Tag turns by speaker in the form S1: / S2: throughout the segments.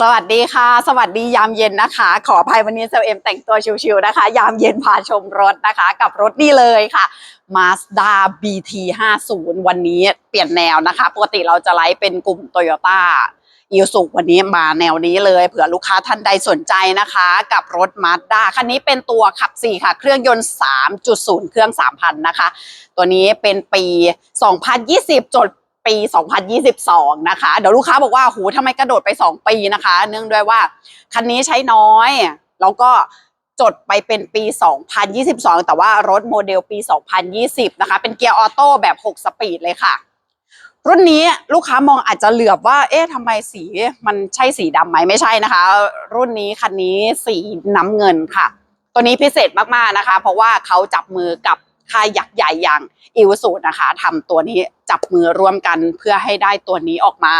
S1: สวัสดีค่ะ สวัสดียามเย็นนะคะ ขออภัยวันนี้เซลเอ็มแต่งตัวชิวๆนะคะ ยามเย็นพาชมรถนะคะ กับรถนี่เลยค่ะ Mazda BT 50 วันนี้เปลี่ยนแนวนะคะ ปกติเราจะไลฟ์เป็นกลุ่ม Toyota อีสุวันนี้มาแนวนี้เลยเผื่อลูกค้าท่านใดสนใจนะคะ กับรถ Mazda คันนี้เป็นตัวขับ 4 ค่ะ เครื่องยนต์ 3.0 เครื่อง 3,000 นะคะ ตัวนี้เป็นปี 2020 จด ปี 2022 นะคะ เดี๋ยวลูกค้าบอกว่าหูทำไมกระโดดไป 2 ปีนะคะ เนื่องด้วยว่า คันนี้ใช้น้อย แล้วก็จดไปเป็นปี 2022 แต่ว่ารถโมเดลปี 2020 นะคะ เป็นเกียร์ออโต้แบบ 6 สปีดเลยค่ะ รุ่นนี้ลูกค้ามองอาจจะเหลือบว่า เอ๊ะทำไมสีมันใช่สีดำไหมไม่ใช่นะคะ รุ่นนี้คันนี้สีน้ำเงินค่ะ ตัวนี้พิเศษมากๆนะคะ เพราะว่าเขาจับมือกับ ค่ายยักษ์ใหญ่อย่างอิวสูตนะคะทำตัวนี้จับมือร่วมกันเพื่อให้ได้ตัวนี้ออกมา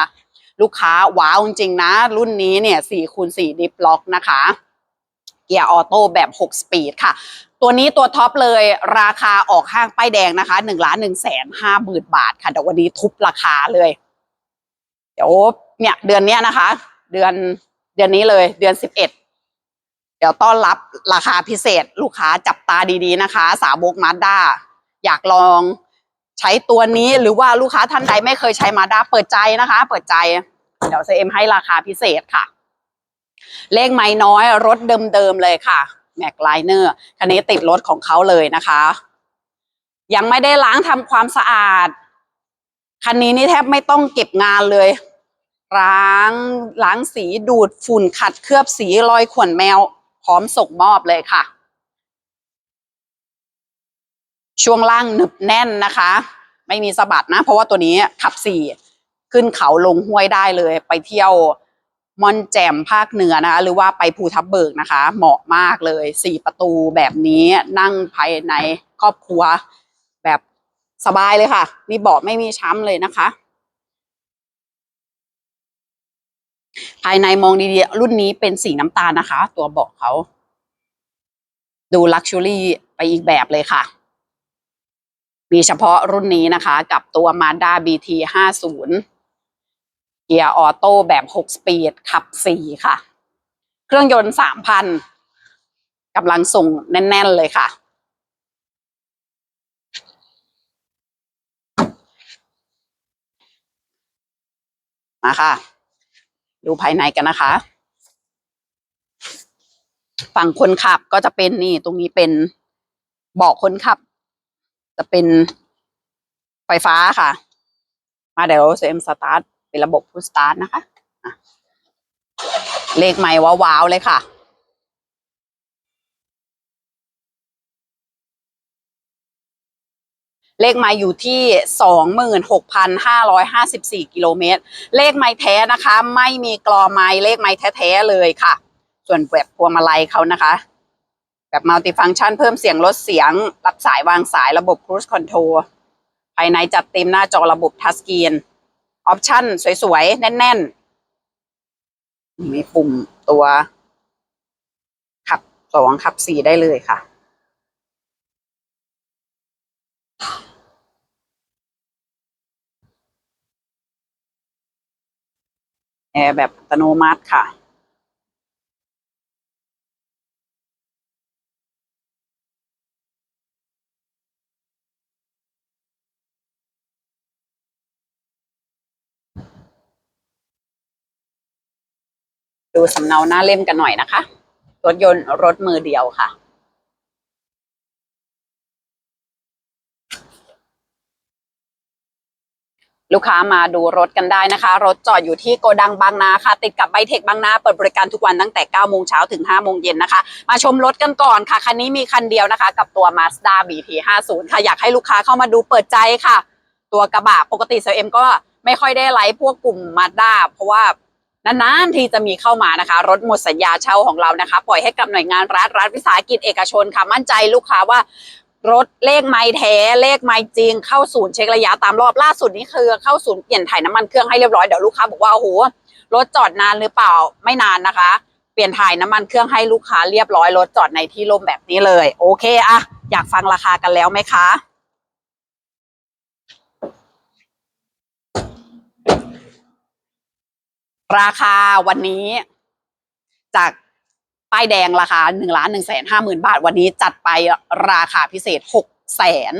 S1: ลูกค้าว้าวจริงๆนะ รุ่นนี้เนี่ย4คูณ4ดิฟล็อกนะคะ เกียร์ออโต้แบบ 6 สปีดค่ะ ตัวนี้ตัวท็อปเลยราคาออกห้างป้ายแดงนะคะ1ล้าน1แสนห้าหมื่นบาทค่ะเดี๋ยววันนี้ทุบราคาเลย เดี๋ยวเนี่ยเดือนเนี้ยนะคะ เดือนเดือนนี้เลยเดือน 11 เดี๋ยวต้อนรับราคาพิเศษลูกค้าจับตาดีๆนะคะ สาวกมาด้าอยากลองใช้ตัวนี้หรือว่าลูกค้าท่านใดไม่เคยใช้มาด้าเปิดใจนะคะ เปิดใจ เดี๋ยวเซเอ็มให้ราคาพิเศษค่ะ เลขไม่น้อยรถเดิมๆเลยค่ะแม็กไลเนอร์คันนี้ติดรถของเขาเลยนะคะ ยังไม่ได้ล้างทำความสะอาด คันนี้นี่แทบไม่ต้องเก็บงานเลยล้างล้างสีดูดฝุ่นขัดเคลือบสีรอยข่วนแมว พร้อมส่งมอบเลยค่ะ ช่วงล่างหนึบแน่นนะคะ ไม่มีสะบัดนะ เพราะว่าตัวนี้ขับสี่ขึ้นเขาลงห้วยได้เลย ไปเที่ยวมอนแจมภาคเหนือนะคะหรือว่าไปภูทับเบิกนะคะ เหมาะมากเลยสี่ประตูแบบนี้นั่งภายในครอบครัว แบบสบายเลยค่ะ นี่เบาะไม่มีช้ำเลยนะคะ ภายในมองดีๆ รุ่นนี้เป็นสีน้ำตาลนะคะ ตัวเบาะเขา ดูลักชัวรี่ไปอีกแบบเลยค่ะ มีเฉพาะรุ่นนี้นะคะ กับตัว Mazda BT 50 เกียร์ออโต้แบบ 6 สปีด ขับ 4 ค่ะ เครื่องยนต์ 3,000กำลังส่งแน่น ๆ เลยค่ะมาค่ะ ดูภายในกันนะคะ ฝั่งคนขับก็จะเป็นนี่ ตรงนี้เป็นเบาะคนขับ จะเป็นไฟฟ้าค่ะ มาเดี๋ยวเซมสตาร์ทเป็นระบบพุสตาร์ทนะคะะเลขใหม่ว้าวๆเลยค่ะ เลขไม้อยู่ที่ 26,554 กิโลเมตร เลขไม้แท้นะคะ ไม่มีกรอไม้เลขไม้แท้ๆเลยค่ะ ส่วนแบบพวงมาลัยเขานะคะ แบบมัลติฟัง c t ชันเพิ่มเสียงลดเสียง รับสายวางสายระบบ Cruise Control ภายในจัดเต็มหน้าจอระบบทัชสกรีนออปชั่นสวยๆ แน่นๆ มีปุ่มตัวขับสองขับสี่ได้เลยค่ะ แอร์แบบอัตโนมัติค่ะดูสำเนาหน้าเล่มกันหน่อยนะคะ รถยนต์รถมือเดียวค่ะ ลูกค้ามาดูรถกันได้นะคะ รถจอดอยู่ที่โกดังบางนาค่ะ ติดกับไบเทคบางนาเปิดบริการทุกวันตั้งแต่9โมงเช้าถึง5โมงเย็นนะคะ มาชมรถกันก่อนค่ะ คันนี้มีคันเดียวนะคะ กับตัว Mazda BT 50 ค่ะ อยากให้ลูกค้าเข้ามาดูเปิดใจค่ะ ตัวกระบะปกติเซลเอ็มก็ไม่ค่อยได้ไลฟ์พวกกลุ่ม Mazda เพราะว่านานๆทีจะมีเข้ามานะคะ รถหมดสัญญาเช่าของเรานะคะ ปล่อยให้กับหน่วยงานรัฐรัฐวิสาหกิจเอกชนค่ะมั่นใจลูกค้าว่า รถเลขไม่แท้เลขไม่จริง เข้าศูนย์เช็คระยะตามรอบล่าสุดนี้คือ เข้าศูนย์เปลี่ยนถ่ายน้ำมันเครื่องให้เรียบร้อยเดี๋ยวลูกค้าบอกว่าโอ้โหรถจอดนานหรือเปล่าไม่นานนะคะ เปลี่ยนถ่ายน้ำมันเครื่องให้ลูกค้าเรียบร้อยรถจอดในที่ร่มแบบนี้เลย โอเคอะอยากฟังราคากันแล้วไหมคะราคาวันนี้จาก ป้ายแดงราคาหนึ่งล้านหนึ่งแสนห้าหมื่นบาท วันนี้จัดไปราคาพิเศษหกแสน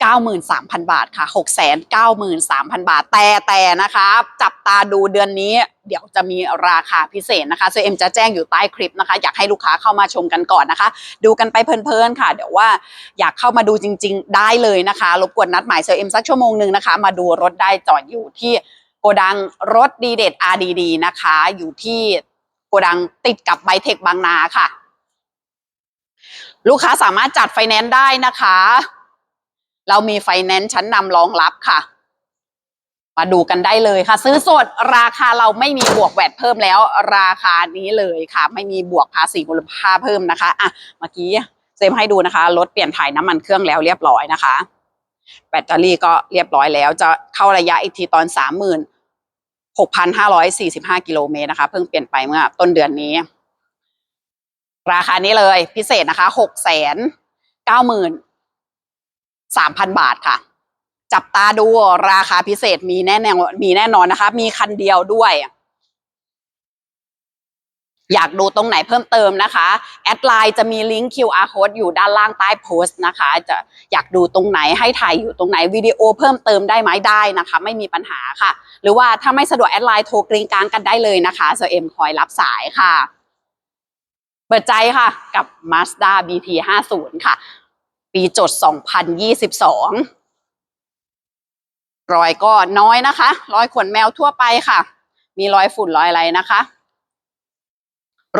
S1: เก้าหมื่นสามพันบาทค่ะหกแสนเก้าหมื่นสามพันบาทแต่แต่นะคะ จับตาดูเดือนนี้ เดี๋ยวจะมีราคาพิเศษนะคะเซเอ็มจะแจ้งอยู่ใต้คลิปนะคะ อยากให้ลูกค้าเข้ามาชมกันก่อนนะคะ ดูกันไปเพลินๆค่ะ เดี๋ยวว่าอยากเข้ามาดูจริง ๆ ได้เลยนะคะ รบกวนนัดหมายเซเอ็มสักชั่วโมงหนึ่งนะคะ มาดูรถได้จอดอยู่ที่โกดังรถดีเด็ด RDD นะคะ อยู่ที่ ดังติดกับไบเทคบางนาค่ะ ลูกค้าสามารถจัดไฟแนนซ์ได้นะคะ เรามีไฟแนนซ์ชั้นนำรองรับค่ะ มาดูกันได้เลยค่ะ ซื้อสดราคาเราไม่มีบวกแวดเพิ่มแล้ว ราคานี้เลยค่ะ ไม่มีบวกภาษีมูลค่าเพิ่มนะคะอะเมื่อกี้เซมให้ดูนะคะรถเปลี่ยนถ่ายน้ำมันเครื่องแล้วเรียบร้อยนะคะ แบตเตอรี่ก็เรียบร้อยแล้ว จะเข้าระยะอีกทีตอนสามหมื่น หกพันห้าร้อยสี่สิบห้ากิโลเมตรนะคะ เพิ่งเปลี่ยนไปเมื่อต้นเดือนนี้ ราคานี้เลยพิเศษนะคะหกแสนเก้าหมื่นสามพันบาทค่ะ จับตาดูราคาพิเศษมีแน่แน่มีแน่นอนนะคะ มีคันเดียวด้วย อยากดูตรงไหนเพิ่มเติมนะคะแอดไลน์จะมีลิงก์ QR code อยู่ด้านล่างใต้โพสต์นะคะ จะอยากดูตรงไหนให้ถ่ายอยู่ตรงไหนวิดีโอเพิ่มเติมได้ไหมได้นะคะ ไม่มีปัญหาค่ะ หรือว่าถ้าไม่สะดวกแอดไลน์โทรกริงกลางกันได้เลยนะคะเซเอ็มคอยรับสายค่ะ เปิดใจค่ะกับ Mazda BT 50ค่ะ ปีจด 2022 รอยก็น้อยนะคะ รอยขนแมวทั่วไปค่ะ มีรอยฝุ่นรอยอะไรนะคะ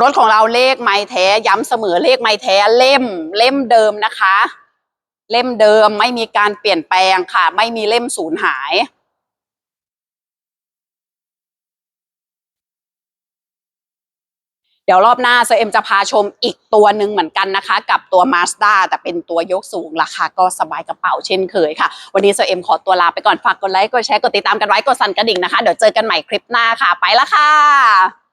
S1: รถของเราเลขไม้แท้ย้ำเสมอเลขไม้แท้เล่ม เล่มเดิมนะคะ เล่มเดิมไม่มีการเปลี่ยนแปลงค่ะ ไม่มีเล่มสูญหาย เดี๋ยวรอบหน้าเซเอ็มจะพาชมอีกตัวหนึ่งเหมือนกันนะคะ กับตัว Mazda แต่เป็นตัวยกสูงราคาก็สบายกระเป๋าเช่นเคยค่ะ วันนี้เซเอ็มขอตัวลาไปก่อนฝากกดไลค์กดแชร์กดติดตามกันไว้กดสั่นกระดิ่งนะคะ เดี๋ยวเจอกันใหม่คลิปหน้าค่ะ ไปละค่ะ